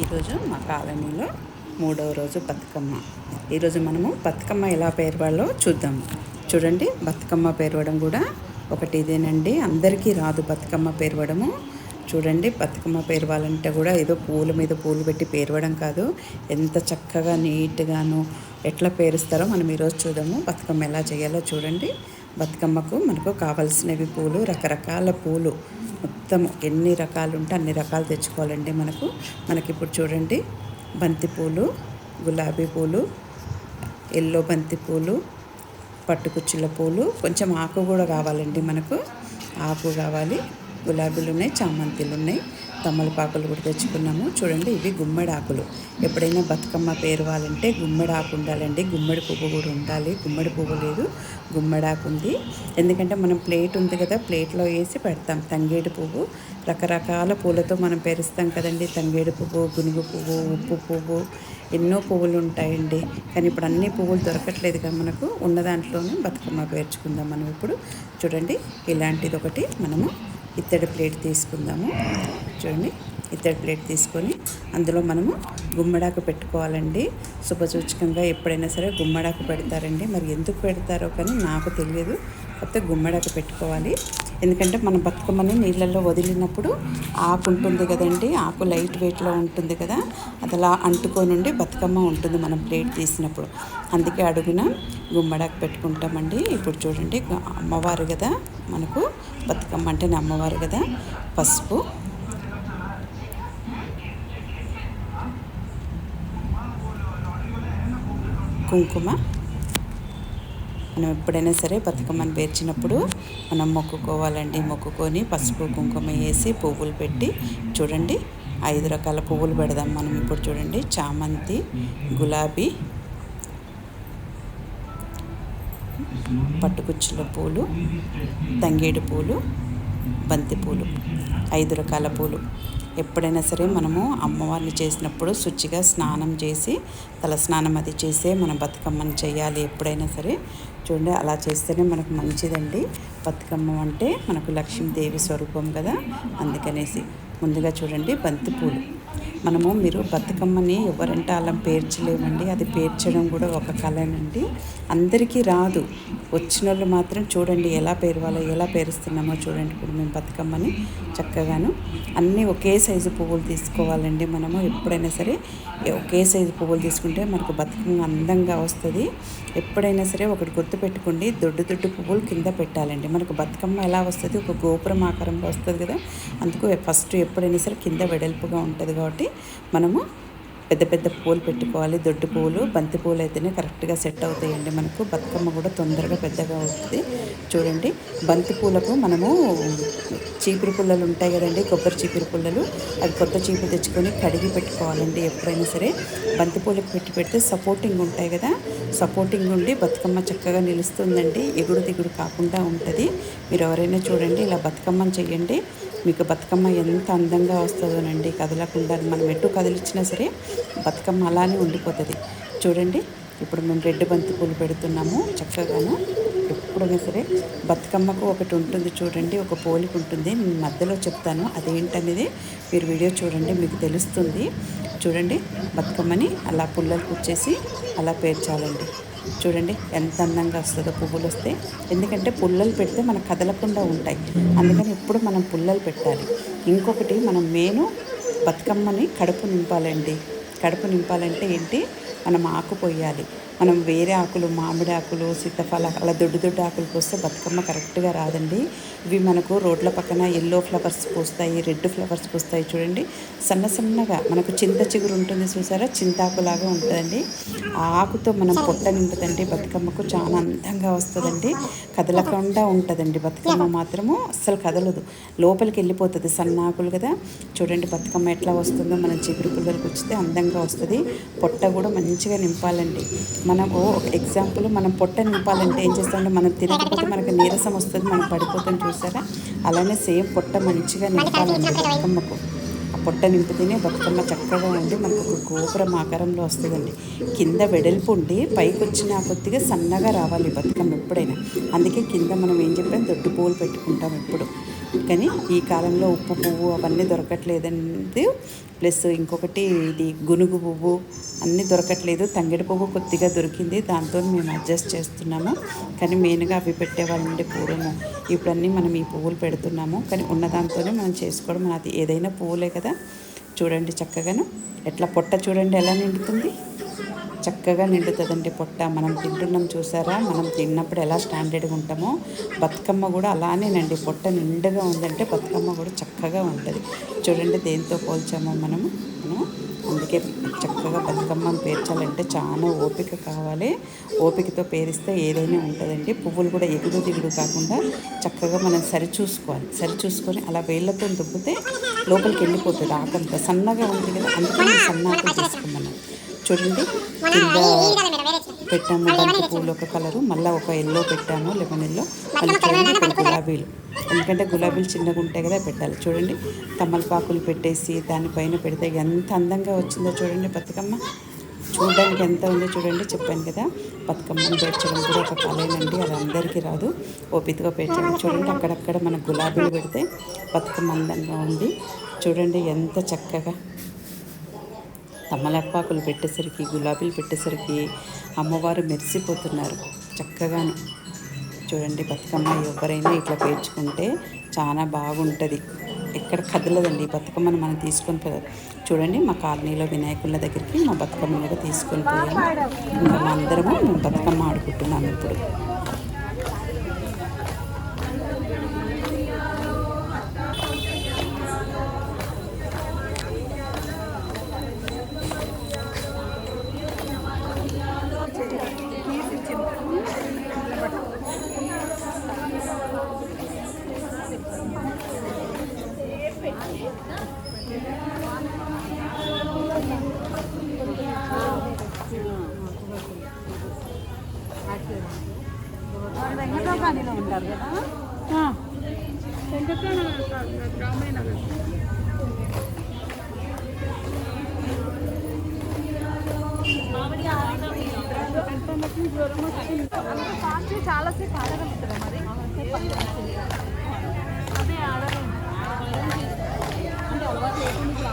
ఈరోజు మా కాలనీలో మూడవ రోజు బతుకమ్మ. ఈరోజు మనము బతుకమ్మ ఎలా పేరవాలో చూద్దాం. చూడండి బతుకమ్మ పేరవడం కూడా ఒకటి ఇదేనండి అందరికీ రాదు బతుకమ్మ పేరవడము. చూడండి బతుకమ్మ పేరవాలంటే కూడా ఏదో పూల మీద పూలు పెట్టి పేరవడం కాదు. ఎంత చక్కగా నీట్గాను ఎట్లా పేరుస్తారో మనం ఈరోజు చూద్దాము. బతుకమ్మ ఎలా చేయాలో చూడండి. బతుకమ్మకు మనకు కావాల్సినవి పూలు రకరకాల పూలు మొత్తం ఎన్ని రకాలు ఉంటే అన్ని రకాలు తెచ్చుకోవాలండి మనకు. మనకి ఇప్పుడు చూడండి బంతిపూలు గులాబీ పూలు ఎల్లో బంతి పూలు పట్టుకుచ్చుల పూలు కొంచెం ఆకు కూడా కావాలండి మనకు. ఆకు కావాలి గులాబీలు ఉన్నాయి చామంతిలు ఉన్నాయి తమలపాకులు కూడా తెచ్చుకున్నాము. చూడండి ఇవి గుమ్మడి ఆకులు ఎప్పుడైనా బతుకమ్మ పేరవాలంటే గుమ్మడి ఆకు ఉండాలండి. గుమ్మడి పువ్వు కూడా ఉండాలి. గుమ్మడి పువ్వు లేదు గుమ్మడి ఆకు ఉంది. ఎందుకంటే మనం ప్లేట్ ఉంది కదా ప్లేట్లో వేసి పెడతాం. తంగేడు పువ్వు రకరకాల పూలతో మనం పేరుస్తాం కదండి. తంగేడు పువ్వు గునుగు పువ్వు ఉప్పు పువ్వు ఎన్నో పువ్వులు ఉంటాయండి. కానీ ఇప్పుడు అన్ని పువ్వులు దొరకట్లేదు కదా మనకు. ఉన్న దాంట్లోనే బతుకమ్మ పేర్చుకుందాం మనం ఇప్పుడు. చూడండి ఇలాంటిది ఒకటి మనము ఇత్తడి ప్లేట్ తీసుకుందాము. చూడండి ఇత్తడి ప్లేట్ తీసుకొని అందులో మనము గుమ్మడాకు పెట్టుకోవాలండి. శుభసూచకంగా ఎప్పుడైనా సరే గుమ్మడాకు పెడతారండి. మరి ఎందుకు పెడతారో కానీ నాకు తెలియదు. కాకపోతే గుమ్మడాకు పెట్టుకోవాలి. ఎందుకంటే మనం బతుకమ్మని నీళ్ళల్లో వదిలినప్పుడు ఆకు ఉంటుంది కదండి. ఆకు లైట్ వెయిట్లో ఉంటుంది కదా. అది అలా అంటుకోనుండి బతుకమ్మ ఉంటుంది మనం ప్లేట్ తీసినప్పుడు. అందుకే అడుగున గుమ్మడాకు పెట్టుకుంటామండి. ఇప్పుడు చూడండి అమ్మవారు కదా మనకు బతుకమ్మ అంటే అమ్మవారు కదా పసుపు. కుంకుమ. మనం ఎప్పుడైనా సరే బతుకమ్మని పేర్చినప్పుడు మనం మొక్కుకోవాలండి. మొక్కుకొని పసుపు కుంకుమ వేసి పువ్వులు పెట్టి చూడండి. ఐదు రకాల పువ్వులు పెడదాం మనం ఇప్పుడు చూడండి. చామంతి గులాబీ పట్టుకుచ్చుల పూలు తంగేడు పూలు బంతి పూలు ఐదు రకాల పూలు. ఎప్పుడైనా సరే మనము అమ్మవారిని చేసినప్పుడు శుచిగా స్నానం చేసి తల స్నానం అది చేసే మనం బతుకమ్మని చేయాలి ఎప్పుడైనా సరే. చూడండి అలా చేస్తేనే మనకు మంచిదండి. బతుకమ్మ అంటే మనకు లక్ష్మీదేవి స్వరూపం కదా అందుకనేసి. ముందుగా చూడండి బంతిపూలు మనము మీరు బతుకమ్మని ఎవరంటే అలా పేర్చలేమండి. అది పేర్చడం కూడా ఒక కళనండి అందరికీ రాదు. వచ్చిన వాళ్ళు మాత్రం చూడండి ఎలా పేరవాలో ఎలా పేరుస్తున్నామో చూడండి. ఇప్పుడు మేము బతుకమ్మని చక్కగాను అన్నీ ఒకే సైజు పువ్వులు తీసుకోవాలండి మనము. ఎప్పుడైనా సరే ఒకే సైజు పువ్వులు తీసుకుంటే మనకు బతుకమ్మ అందంగా వస్తుంది. ఎప్పుడైనా సరే ఒకటి గుర్తు పెట్టుకోండి. దొడ్డు దొడ్డు పువ్వులు కింద పెట్టాలండి. మనకు బతుకమ్మ ఎలా వస్తుంది? ఒక గోపురం ఆకారంలో వస్తుంది కదా. అందుకు ఫస్ట్ ఎప్పుడైనా సరే కింద వెడల్పుగా ఉంటుంది కాబట్టి మనము పెద్ద పెద్ద పూలు పెట్టుకోవాలి. దొడ్డు పూలు బంతి పూలు అయితేనే కరెక్ట్గా సెట్ అవుతాయండి మనకు. బతుకమ్మ కూడా తొందరగా పెద్దగా అవుతుంది. చూడండి బంతి పూలకు మనము చీపురు పుల్లలు ఉంటాయి కదండి కొబ్బరి చీపురు పుల్లలు. అవి కొత్త చీపురు తెచ్చుకొని కడిగి పెట్టుకోవాలండి ఎప్పుడైనా సరే. బంతి పూలకు పెట్టి పెడితే సపోర్టింగ్ ఉంటాయి కదా. సపోర్టింగ్ ఉండి బతుకమ్మ చక్కగా నిలుస్తుందండి. ఎగుడు దిగుడు కాకుండా ఉంటుంది. మీరు ఎవరైనా చూడండి ఇలా బతుకమ్మని చేయండి మీకు బతుకమ్మ ఎంత అందంగా వస్తుందోనండి కదలకుండా మనం ఎటు కదిలిచ్చినా సరే బతుకమ్మ అలానే ఉండిపోతుంది. చూడండి ఇప్పుడు మేము రెడ్ బంతి పూలు పెడుతున్నాము. చక్కగాను ఎప్పుడైనా సరే బతుకమ్మకు ఒకటి ఉంటుంది చూడండి ఒక పోలిక ఉంటుంది. నేను మధ్యలో చెప్తాను అదేంటనేది మీరు వీడియో చూడండి మీకు తెలుస్తుంది. చూడండి బతుకమ్మని అలా పుల్లలు కూర్చేసి అలా పేర్చాలండి. చూడండి ఎంత అందంగా వస్తుందో పువ్వులు వస్తే. ఎందుకంటే పుల్లలు పెడితే మనకు కదలకుండా ఉంటాయి. అందుకని ఎప్పుడు మనం పుల్లలు పెట్టాలి. ఇంకొకటి మనం మేను బతుకమ్మని కడుపు నింపాలండి. కడుపు నింపాలంటే ఏంటి? మనం ఆకు పోయాలి మనం వేరే ఆకులు మామిడి ఆకులు సీతాఫల అలా దొడ్డు దొడ్డు ఆకులు పోస్తే బతుకమ్మ కరెక్ట్గా రాదండి. ఇవి మనకు రోడ్ల పక్కన ఎల్లో ఫ్లవర్స్ పూస్తాయి రెడ్ ఫ్లవర్స్ పూస్తాయి చూడండి. సన్న సన్నగా మనకు చింత చిగురు ఉంటుంది చూసారా? చింతాకులాగా ఉంటుందండి. ఆ ఆకుతో మనం పొట్ట నింపుతండి బతుకమ్మకు చాలా అందంగా వస్తుందండి. కదలకుండా ఉంటుందండి బతుకమ్మ మాత్రము. అస్సలు కదలదు. లోపలికి వెళ్ళిపోతుంది సన్న ఆకులు కదా. చూడండి బతుకమ్మ ఎట్లా వస్తుందో మనం చిగురు పిల్లలకు వచ్చితే అందంగా వస్తుంది. పొట్ట కూడా మంచిగా నింపాలండి. మనకు ఒక ఎగ్జాంపుల్ మనం పొట్ట నింపాలంటే ఏం చేస్తామంటే మనం తినకపోతే మనకు నీరసం వస్తుంది మనం పడిపోతాం చూసారా? అలానే సేమ్ పొట్ట మంచిగా నింపాలండి. బతుకమ్మకు. ఆ పొట్ట నింపితేనే బతుకమ్మ చక్కగా ఉండి మనకు ఒక గోపురం ఆకారంలో వస్తుందండి. కింద వెడల్పు ఉండి పైకి వచ్చిన కొద్దిగా సన్నగా రావాలి బతుకమ్మ ఎప్పుడైనా. అందుకే కింద మనం ఏం చెప్పాం? దొడ్డు పూలు పెట్టుకుంటాం ఎప్పుడు. కానీ ఈ కాలంలో ఉప్పు పువ్వు అవన్నీ దొరకట్లేదండి. ప్లస్ ఇంకొకటి ఇది గునుగు పువ్వు అన్నీ దొరకట్లేదు. తంగిడి పువ్వు కొద్దిగా దొరికింది. దాంతో మేము అడ్జస్ట్ చేస్తున్నాము. కానీ మెయిన్గా అవి పెట్టేవాళ్ళండి పూర్వము ఇప్పుడన్నీ మనం ఈ పువ్వులు పెడుతున్నాము. కానీ ఉన్న దాంతోనే మనం చేసుకోవడం. అది ఏదైనా పువ్వులే కదా. చూడండి చక్కగాను. ఎట్లా పొట్ట చూడండి ఎలా నిండుతుంది. చక్కగా నిండుతుందండి పొట్ట. మనం తింటున్నాం చూసారా? మనం తిన్నప్పుడు ఎలా స్టాండర్డ్గా ఉంటామో బతుకమ్మ కూడా అలానేనండి. పొట్ట నిండుగా ఉందంటే బతుకమ్మ కూడా చక్కగా ఉంటుంది. చూడండి దేంతో పోల్చామో మనము. మనం అందుకే చక్కగా బతుకమ్మను పేర్చాలంటే చాలా ఓపిక కావాలి. ఓపికతో పేరిస్తే ఏదైనా ఉంటుందండి. పువ్వులు కూడా ఎగుడు దిగుడు కాకుండా చక్కగా మనం సరి చూసుకోవాలి అలా వేళ్ళతో దుబ్బితే లోపలికి వెళ్ళిపోతుంది ఆకంత. సన్నగా ఉంది కదా అందుకని సన్నాకులు తీసుకోమన్నాం చూడండి కింద పెట్టాము బంతి పూలు ఒక కలరు మళ్ళీ ఒక ఎల్లో పెట్టాము లెమన్ ఎల్లో. మళ్ళీ చూడండి గులాబీలు. ఎందుకంటే గులాబీలు చిన్నగా ఉంటాయి కదా పెట్టాలి. చూడండి తమలపాకులు పెట్టేసి దానిపైన పెడితే ఎంత అందంగా వచ్చిందో చూడండి బతుకమ్మ. చూడడానికి ఎంత ఉందో చూడండి చెప్పాను కదా. బతుకమ్మను పేర్చడం కూడా ఒక కళేనండి అది అందరికీ రాదు. ఓపికగా పేర్చడం. చూడండి అక్కడక్కడ మన గులాబీలు పెడితే బతుకమ్మ అందంగా ఉంది. చూడండి ఎంత చక్కగా తమలపాకులు పెట్టేసరికి గులాబీలు పెట్టేసరికి అమ్మవారు మెరిసిపోతున్నారు చక్కగానే. చూడండి బతుకమ్మ ఎవరైనా ఇట్లా పేర్చుకుంటే చాలా బాగుంటుంది. ఎక్కడ కదలదండి ఈ బతుకమ్మను మనం తీసుకొని పోదాం చూడండి మా కాలనీలో వినాయకుల దగ్గరికి మా బతుకమ్మ మీద తీసుకొని పోయాము. ఇంకా మా అందరము మేము బతుకమ్మ ఆడుకుంటున్నాము ఇప్పుడు. ఉంటారు కదా? చాలాసేపు ఆడగలుగుతారా మరి? అదే ఆడలేదు అంటే అలవాటు లేకుండా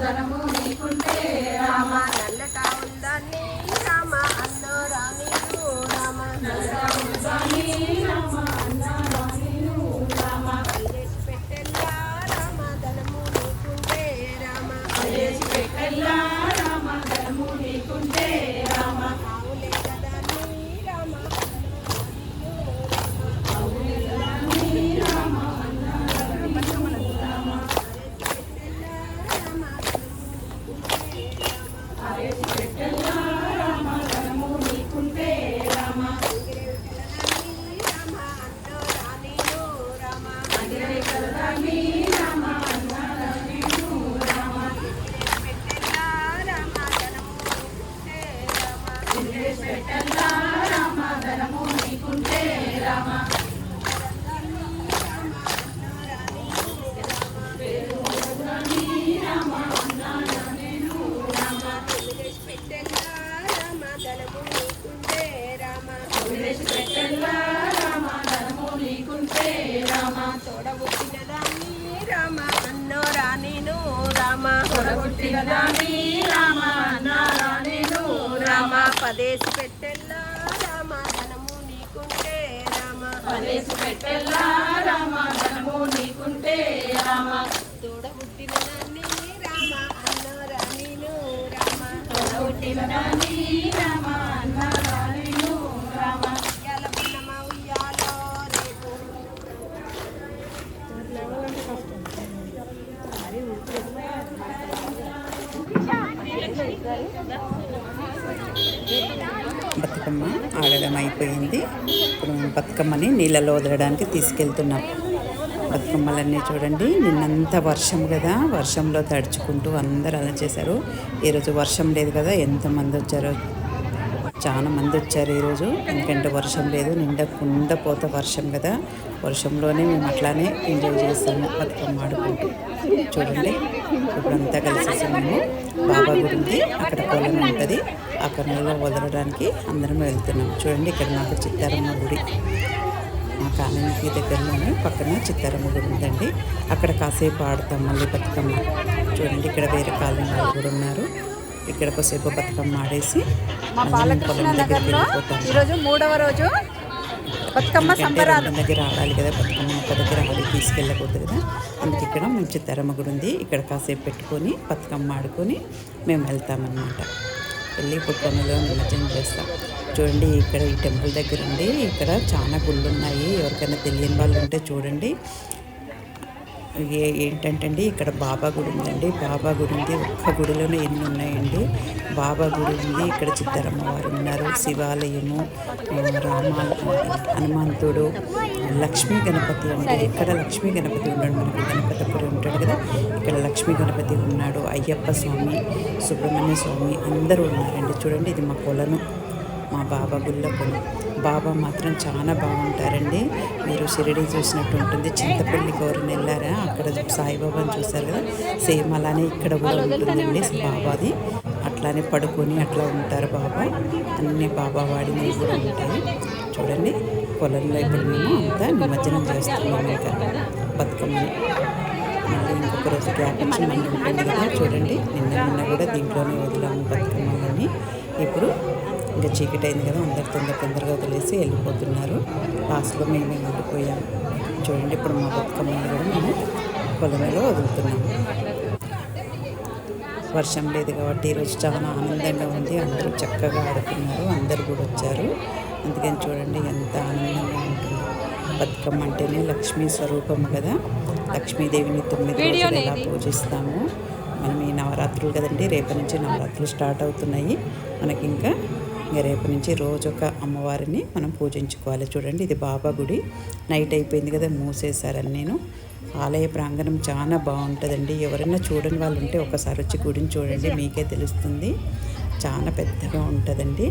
ధనము బతుకమ్మని నీళ్ళలో వదలడానికి తీసుకెళ్తున్నాం. బతుకమ్మలన్నీ చూడండి నిన్నంతా వర్షం కదా. వర్షంలో తడుచుకుంటూ అందరూ అలా చేశారు. ఈరోజు వర్షం లేదు కదా ఎంతమంది వచ్చారో చాలా మంది వచ్చారు ఈరోజు. ఎందుకంటే వర్షం లేదు నిండా కుండ పోత వర్షం కదా. వర్షంలోనే మేము అట్లానే ఎంజాయ్ చేస్తాము. బతుకమ్మ ఆడుకుంటూ. చూడండి ఇప్పుడంతా కలిసేసి మేము బాబా గుడి ఉంది అక్కడ పొలం ఉంటుంది. ఆ కొనలో వదలడానికి అందరం వెళ్తున్నాం. చూడండి ఇక్కడ మాకు చిత్తారమ్మ గుడి. మా కాలనీకి దగ్గరలోనే పక్కన చిత్తారమ్మ గుడి ఉందండి. అక్కడ కాసేపు ఆడతాం మళ్ళీ బతుకమ్మ. చూడండి ఇక్కడ వేరే కాలనీ వాళ్ళు కూడా ఉన్నారు. ఇక్కడ కొద్దిసేపు బతుకమ్మ ఆడేసి మా బాలకృష్ణ నగర్లో ఈరోజు మూడవ రోజు బతుకమ్మ సంబరాలు. దగ్గర ఆడాలి కదా బతుకమ్మ ఒక దగ్గర ఆడి తీసుకెళ్ళకూడదు కదా. అందుకే ఇక్కడ మేము చిత్తారమ్మ గుడి ఉంది. ఇక్కడ కాసేపు పెట్టుకొని బతుకమ్మ ఆడుకొని మేము వెళ్తామన్నమాట. వెళ్ళి పుట్టమ్మలో నిమజ్జనం చేస్తాం. చూడండి ఇక్కడ ఈ టెంపుల్ దగ్గర ఉంది. ఇక్కడ చాలా గుళ్ళు ఉన్నాయి. ఎవరికైనా తెలియని వాళ్ళు ఉంటే చూడండి. ఏ ఏంటంటే అండి ఇక్కడ బాబా గుడి ఉందండి. బాబా గుడి ఉంది ఒక్క గుడిలోనే ఎన్ని ఉన్నాయండి? బాబా గుడి ఉంది ఇక్కడ చిత్తరమ్మ వారు ఉన్నారు శివాలయము రామ హనుమంతుడు లక్ష్మీ గణపతి అండి. ఇక్కడ లక్ష్మీ గణపతి ఉన్నాడు మనకి గణపతిపురి ఉంటాడు కదా. ఇక్కడ లక్ష్మీ గణపతి ఉన్నాడు అయ్యప్ప స్వామి సుబ్రహ్మణ్య స్వామి అందరూ ఉన్నారండి. చూడండి ఇది మా కొలను మా బాబా గుళ్ళ కొలు బాబా మాత్రం చాలా బాగుంటారండి. షిరిడి చూసినట్టు ఉంటుంది. చింతపల్లి గౌరని వెళ్ళారా అక్కడ సాయిబాబాని చూసారు కదా? సేమ్ అలానే ఇక్కడ కూడా ఉంటుందండి బాబాది. అట్లానే పడుకొని అట్లా ఉంటారు బాబా. అన్ని బాబా వాడిని కూడా ఉంటాయి. చూడండి పొలంలో ఇప్పుడు మేము అంతా నిమజ్జనం చేస్తున్నాము ఇంకా. బతుకమ్మని. మళ్ళీ ఇంకొక రోజు గ్యాప్ ఇచ్చి మళ్ళీ ఉంటుంది కదా? చూడండి నిన్న నిన్న కూడా దీంట్లోనే వదిలాము బతుకమ్మని ఇప్పుడు ఇంకా చీకటి అయింది కదా అందరు తొందర తొందరగా వదిలేసి వెళ్ళిపోతున్నారు. లాస్ట్లో మేమే ఉండిపోయాము చూడండి ఇప్పుడు మా బతుకమ్మని కూడా మేము పొలంలో వదులుతున్నాము వర్షం లేదు కాబట్టి ఈరోజు చాలా ఆనందంగా ఉంది. అందరూ చక్కగా ఆడుకున్నారు అందరు కూడా వచ్చారు. అందుకని చూడండి ఎంత ఆనందంగా ఉంటుంది. బతుకమ్మ అంటేనే లక్ష్మీ స్వరూపం కదా. లక్ష్మీదేవిని తొమ్మిది రోజులు ఎలా పూజిస్తాము. మనం ఈ నవరాత్రులు కదండి రేపటి నుంచి నవరాత్రులు స్టార్ట్ అవుతున్నాయి. మనకి ఇంకా ఇంకా రేపు నుంచి రోజు ఒక అమ్మవారిని మనం పూజించుకోవాలి. చూడండి ఇది బాబా గుడి. నైట్ అయిపోయింది కదా మూసేశారని నేను. ఆలయ ప్రాంగణం చాలా బాగుంటుందండి. ఎవరైనా చూడని వాళ్ళు ఉంటే ఒకసారి వచ్చి గుడిని చూడండి మీకే తెలుస్తుంది. చాలా పెద్దగా ఉంటుందండి.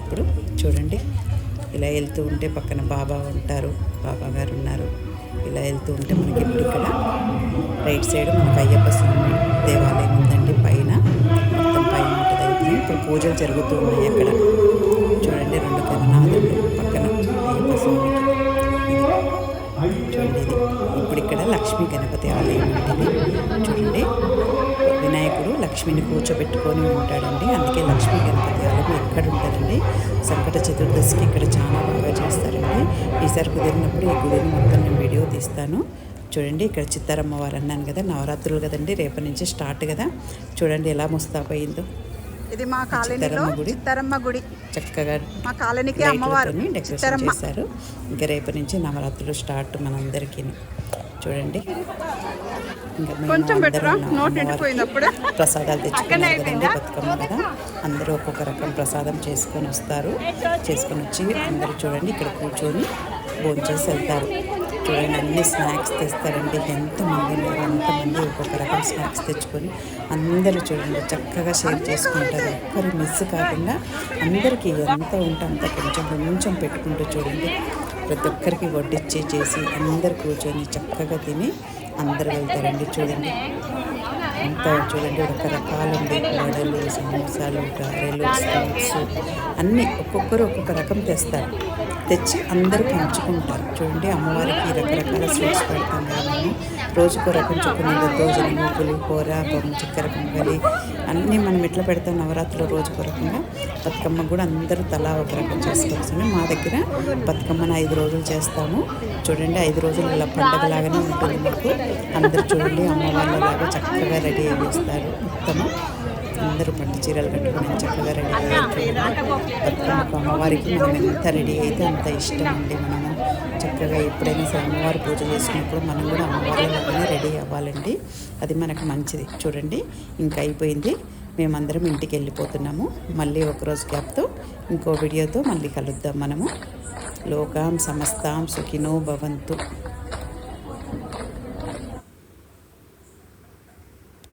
ఇప్పుడు చూడండి ఇలా వెళ్తూ ఉంటే పక్కన బాబా ఉంటారు బాబా గారు ఉన్నారు. ఇలా వెళ్తూ ఉంటే మనకి ఇప్పుడు ఇక్కడ రైట్ సైడ్ మనకి అయ్యప్ప స్వామి దేవాలయం ఉందండి. పైన ఇప్పుడు పూజలు జరుగుతూ ఉన్నాయి అక్కడ. చూడండి రెండు గణనాథులు పక్కన అయ్యప్ప స్వామికి చూడండి ఇది. ఇప్పుడు ఇక్కడ లక్ష్మీ గణపతి ఆలయం ఉంటుంది. చూడండి. వినాయకుడు లక్ష్మిని కూర్చోబెట్టుకొని ఉంటాడండి. అందుకే లక్ష్మీ గణపతి ఆలయం ఎక్కడ ఉంటుందండి? సంకట చతుర్దశికి ఇక్కడ చాలా బాగా చేస్తారండి. ఈసారి కుదిరినప్పుడు ఈ గుడిని మొత్తం నేను వీడియో తీస్తాను. చూడండి ఇక్కడ చిత్తారమ్మ వారు అన్నాను కదా నవరాత్రులు కదండి రేపటి నుంచి స్టార్ట్ కదా. చూడండి ఎలా ముస్తాబయిందో. ఇది మా కాలనీలో చిత్తారమ్మ గుడి. చక్కగా మా కాలనీకి అమ్మవారు డెకరేషన్ చేశారు. ఇంకా రేపటి నుంచి నవరాత్రులు స్టార్ట్ మనందరికీ. చూడండి. కొంచెం. ప్రసాదాలు తెచ్చుకున్నారు కదండి బతుకమ్మ కదా. అందరూ ఒక్కొక్క రకం ప్రసాదం చేసుకొని వస్తారు. చేసుకొని వచ్చి అందరూ చూడండి ఇక్కడ కూర్చొని భోంచేసి వెళ్తారు. చూడండి అన్ని స్నాక్స్ తెస్తారండి. ఎంతమంది లేరు అంతమంది ఒక్కొక్క రకం స్నాక్స్ తెచ్చుకొని అందరూ చూడండి చక్కగా షేర్ చేసుకుంటారు. ఒక్కరు మిస్ కాకుండా అందరికీ ఎంత ఉంటే అంత కొంచెం కొంచెం పెట్టుకుంటూ చూడండి. ప్రతి ఒక్కరికి వడ్డిచ్చి చేసి అందరు కూర్చొని చక్కగా తిని అందరు వెళ్తారండి చూడండి. ఎంత చూడండి రకరకాలండి వడలు సమోసాలు గారెలు స్వీట్స్ అన్నీ ఒక్కొక్కరు ఒక్కొక్క రకం తెస్తారు. తెచ్చి అందరూ పంచుకుంటారు. చూడండి అమ్మవారికి రకరకాల స్వీట్స్ పెడతాం కదా మేము. రోజుకో రకం చొప్పున దోజనము పులిహోర బొమ్మ చక్కెర పొంగలి అన్నీ మనం ఎట్లా పెడతాం నవరాత్రిలో రోజుకో రకంగా బతుకమ్మ కూడా అందరూ తలా ఒక రకం చేసుకోవచ్చు మా దగ్గర బతుకమ్మను ఐదు రోజులు చేస్తాము. చూడండి ఐదు రోజులు ఇలా పండగలాగానే ఉంటుంది మాకు. అందరూ చూడండి అమ్మవాళ్ళలాగా చక్కగా రెడీ అయ్యి వస్తారు అందరూ పట్టు చీరలు కట్టుకుని చక్కగా రెడీ అయ్యారు. అమ్మవారికి మనం ఎంత రెడీ అయితే అంత ఇష్టం అండి మనము. చక్కగా ఎప్పుడైనా సరే అమ్మవారి పూజ చేసుకున్నప్పుడు మనం కూడా అమ్మవారిలాగానే రెడీ అవ్వాలండి. అది మనకు మంచిది. చూడండి ఇంకా అయిపోయింది. మేమందరం ఇంటికి వెళ్ళిపోతున్నాము. మళ్ళీ ఒకరోజు గ్యాప్తో ఇంకో వీడియోతో మళ్ళీ కలుద్దాం మనము. లోకాం సమస్తాం సుఖినో భవంతు.